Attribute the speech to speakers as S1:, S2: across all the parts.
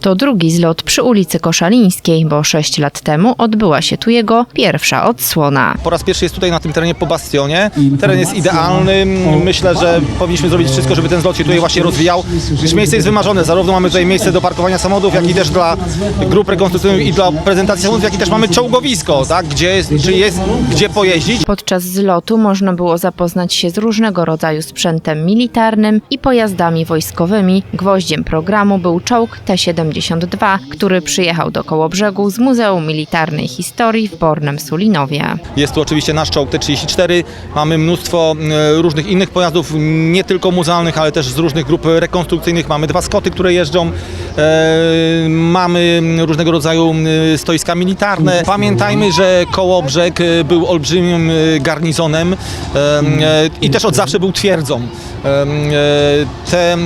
S1: To drugi zlot przy ulicy Koszalińskiej, bo sześć lat temu odbyła się tu jego pierwsza odsłona.
S2: Po raz pierwszy jest tutaj na tym terenie po bastionie. Teren jest idealny. Myślę, że powinniśmy zrobić wszystko, żeby ten zlot się tutaj właśnie rozwijał. Gdyż miejsce jest wymarzone. Zarówno mamy tutaj miejsce do parkowania samochodów, jak i też dla grup rekonstrukcyjnych i dla prezentacji samochodów, jak i też mamy czołgowisko, tak? gdzie, jest, czy jest gdzie pojeździć.
S1: Podczas zlotu można było zapoznać się z różnego rodzaju sprzętem militarnym i pojazdami wojskowymi. Gwoździem programu był czołg T-72, który przyjechał do Kołobrzegu z Muzeum Militarnej Historii w Bornem Sulinowie.
S2: Jest tu oczywiście nasz czołg T-34. Mamy mnóstwo e, różnych innych pojazdów, nie tylko muzealnych, ale też z różnych grup rekonstrukcyjnych. Mamy dwa skoty, które jeżdżą. E, mamy różnego rodzaju e, stoiska militarne. Pamiętajmy, że Kołobrzeg był olbrzymim garnizonem i też od zawsze był twierdzą. Te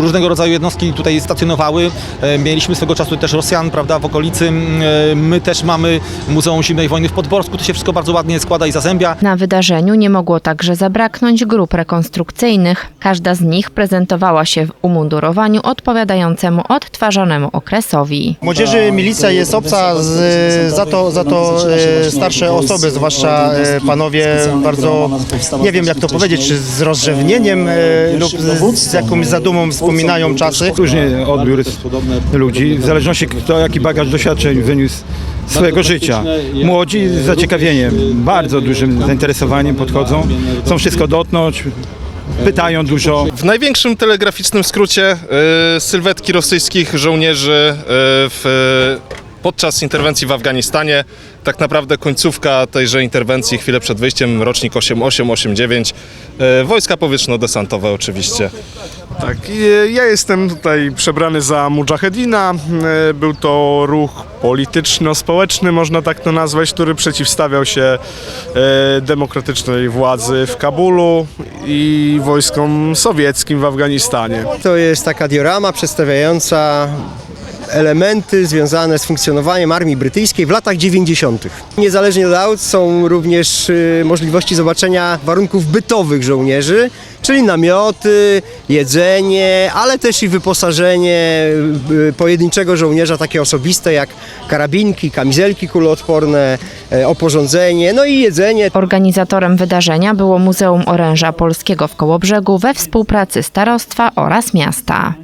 S2: różnego rodzaju jednostki tutaj stacjonowały. E, Mieliśmy swego czasu też Rosjan, prawda, w okolicy. E, My też mamy Muzeum Zimnej Wojny w Podborsku. To się wszystko bardzo ładnie składa i zazębia.
S1: Na wydarzeniu nie mogło także zabraknąć grup rekonstrukcyjnych. Każda z nich prezentowała się w umundurowaniu odpowiadającemu odtwarzanemu okresowi.
S3: Młodzieży milicja jest obca, z, za to, za to e, starsze osoby, zwłaszcza panowie bardzo, nie wiem jak to powiedzieć, czy z rozrzewnieniem lub z, z jakąś zadumą wspominają czasy.
S4: Różnie odbiór jest ludzi, w zależności kto jaki bagaż doświadczeń wyniósł z swojego życia. Młodzi z zaciekawieniem, bardzo dużym zainteresowaniem podchodzą, chcą wszystko dotknąć, pytają dużo.
S5: W największym telegraficznym skrócie y, sylwetki rosyjskich żołnierzy y, w, podczas interwencji w Afganistanie. Tak naprawdę końcówka tejże interwencji, chwilę przed wyjściem, rocznik 8889. Y, wojska powietrzno-desantowe oczywiście.
S6: Tak, i ja jestem tutaj przebrany za mujahedina. E, Był to ruch polityczno-społeczny, można tak to nazwać, który przeciwstawiał się e, demokratycznej władzy w Kabulu i wojskom sowieckim w Afganistanie.
S3: To jest taka diorama przedstawiająca elementy związane z funkcjonowaniem armii brytyjskiej w latach 90. Niezależnie od aut są również y, możliwości zobaczenia warunków bytowych żołnierzy, czyli namioty, jedzenie, ale też i wyposażenie y, pojedynczego żołnierza, takie osobiste jak karabinki, kamizelki kuloodporne, oporządzenie, no i jedzenie.
S1: Organizatorem wydarzenia było Muzeum Oręża Polskiego w Kołobrzegu we współpracy starostwa oraz miasta.